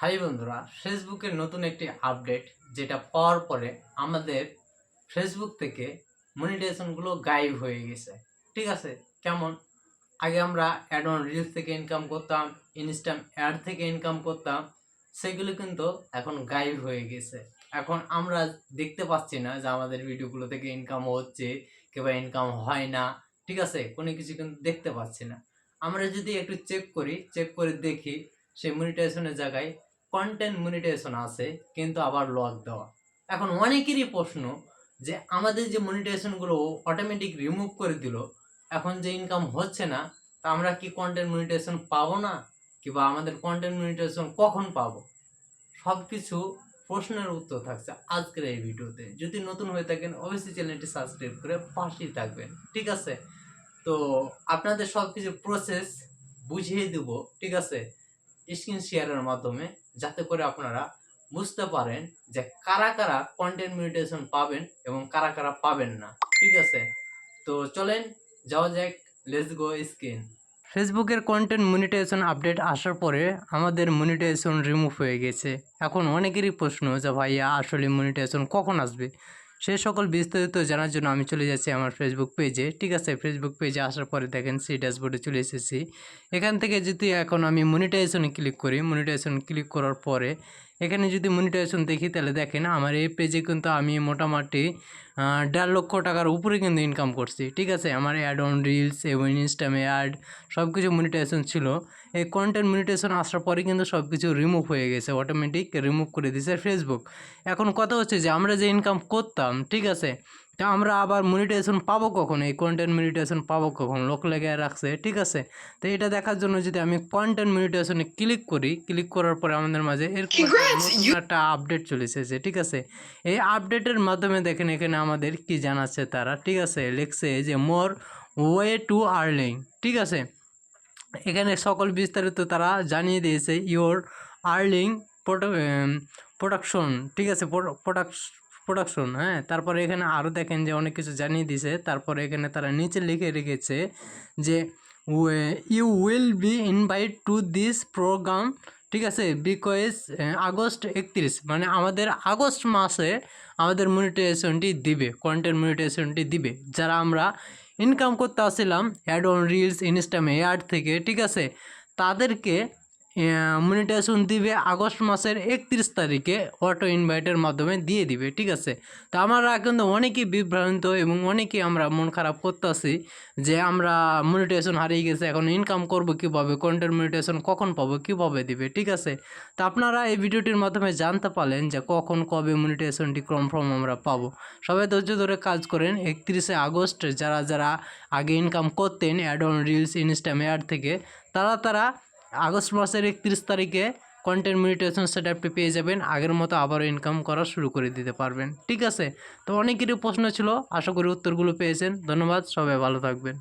High বন্ধুরা ফেসবুকের নতুন একটি আপডেট যেটা পাওয়ার পরে আমাদের ফেসবুক থেকে মনিটাইজেশনগুলো গায়েব হয়ে গেছে। ঠিক আছে? কেমন? আগে আমরা অ্যাড অন রিলস থেকে ইনকাম করতাম ইনস্টাম অ্যাড থেকে ইনকাম করতাম, সেগুলো কিন্তু এখন গায়েব হয়ে গেছে। এখন আমরা দেখতে পাচ্ছি না যে আমাদের ভিডিওগুলো থেকে ইনকাম হচ্ছে কিংবা ইনকাম হয় না। ঠিক আছে? কোনো কিছু কিন্তু দেখতে পাচ্ছি না। আমরা যদি একটু চেক করি চেক করে দেখি, সেই মনিটাইজেশনের জায়গায় কন্টেন্ট মনিটাইজেশন আছে, কিন্তু আবার লক দেওয়া। এখন অনেকেরই প্রশ্ন যে আমাদের যে মনিটাইজেশনগুলো অটোমেটিক রিমুভ করে দিল, এখন যে ইনকাম হচ্ছে না, তা আমরা কি কন্টেন্ট মনিটাইজেশন পাবো না? কিংবা আমাদের কন্টেন্ট মনিটাইজেশন কখন পাবো? সব কিছু প্রশ্নের উত্তর থাকছে আজকের এই ভিডিওতে। যদি নতুন হয়ে থাকেন, অবশ্যই চ্যানেলটি সাবস্ক্রাইব করে পাশেই থাকবেন, ঠিক আছে? তো আপনাদের সব কিছু প্রসেস বুঝিয়ে দেব, ঠিক আছে? স্ক্রিন শেয়ারের মাধ্যমে যাতে করে আপনারা বুঝতে পারেন যে কারা কারা কন্টেন্ট মিউটেশন পাবেন এবং কারা কারা পাবেন না। ঠিক আছে? তো চলেন যাওয়া যাক লেটস গো স্ক্রিন ফেসবুকের কন্টেন্ট মনিটাইজেশন আপডেট আসার পরে আমাদের মনিটাইজেশন রিমুভ হয়ে গেছে। এখন অনেকেরই প্রশ্ন যে ভাইয়া আসলে মনিটাইজেশন কখন আসবে? সেই সকল বিস্তারিত জানার জন্য আমি চলে যাচ্ছি আমার ফেসবুক পেজে ঠিক আছে ফেসবুক পেজে আসার পরে দেখেন সেই ড্যাশবোর্ডে চলে এসেছি। এখান থেকে যদি এখন আমি মনিটাইজেশনে ক্লিক করি মনিটাইজেশন ক্লিক করার পরে এখানে যদি মনিটাইজেশন দেখি, তাহলে দেখেন আমার এই পেজে কিন্তু আমি মোটামুটি দেড় লক্ষ টাকার উপরে কিন্তু ইনকাম করছি। ঠিক আছে? আমার অ্যাড অন রিলস এবং ইনস্টামে অ্যাড সব কিছু মনিটাইজেশন ছিল। এই কন্টেন্ট মনিটাইজেশন আসার পরে কিন্তু সব কিছু রিমুভ হয়ে গেছে অটোমেটিক রিমুভ করে দিয়েছে ফেসবুক এখন কথা হচ্ছে যে, আমরা যে ইনকাম করতাম, ঠিক আছে? তা আমরা আবার মনিটাইজেশন পাবো কখন? এই কন্টেন্ট মনিটাইজেশন পাবো কখন? লোক লেগে রাখছে ঠিক আছে? তো এটা দেখার জন্য যদি আমি কন্টেন্ট মনিটাইজেশনে ক্লিক করি ক্লিক করার পরে আমাদের মাঝে এরকম একটা আপডেট চলে এসেছে ঠিক আছে? এই আপডেটের মাধ্যমে দেখেন এখানে আমাদের কি জানাচ্ছে তারা ঠিক আছে? লিখছে যে মোর ওয়ে টু আর্লিং ঠিক আছে? এখানে সকল বিস্তারিত তারা জানিয়ে দিয়েছে ইওর আর্লিং প্রোডাকশন ঠিক আছে? প্রোডাকশন হ্যাঁ? তারপরে এখানে আরও দেখেন যে অনেক কিছু জানিয়ে দিয়েছে তারপরে এখানে তারা নিচে লিখে রেখেছে যে you will be invite to this program ঠিক আছে? বিকজ আগস্ট একত্রিশ মানে আমাদের আগস্ট মাসে আমাদের মনিটাইজেশনটি দিবে কন্টেন্ট মনিটাইজেশনটি দিবে। যারা আমরা ইনকাম করতে আসছিলাম অ্যাড অন রিলস ইনস্টামে অ্যাড থেকে, ঠিক আছে? তাদেরকে মনিটাইজেশন দিবে আগস্ট মাসের একত্রিশ তারিখে অটো ইনভাইটের মাধ্যমে দিয়ে দিবে, ঠিক আছে? তো আমরা কিন্তু অনেকেই বিভ্রান্ত এবং অনেকেই আমরা মন খারাপ করতেছি যে আমরা মনিটাইজেশন হারিয়ে গেছে, এখন ইনকাম করব কীভাবে? কন্টেন্ট মনিটাইজেশন কখন পাবো? কীভাবে দিবে? ঠিক আছে? তো আপনারা এই ভিডিওটির মাধ্যমে জানতে পারলেন যে কখন, কবে মনিটাইজেশনটি কনফার্ম আমরা পাবো। সবাই ধৈর্য ধরে কাজ করেন, একত্রিশে আগস্ট যারা যারা আগে ইনকাম করতেন ad on reels instream ad থেকে, তারা তারা আগস্ট মাসের একত্রিশ তারিখে কন্টেন্ট মিউটেশন সেট আপটি পেয়ে যাবেন। আগের মতো আবারও ইনকাম করা শুরু করে দিতে পারবেন। ঠিক আছে? তো অনেকেরই প্রশ্ন ছিল, আশা করি উত্তরগুলো পেয়েছেন। ধন্যবাদ, সবাই ভালো থাকবেন।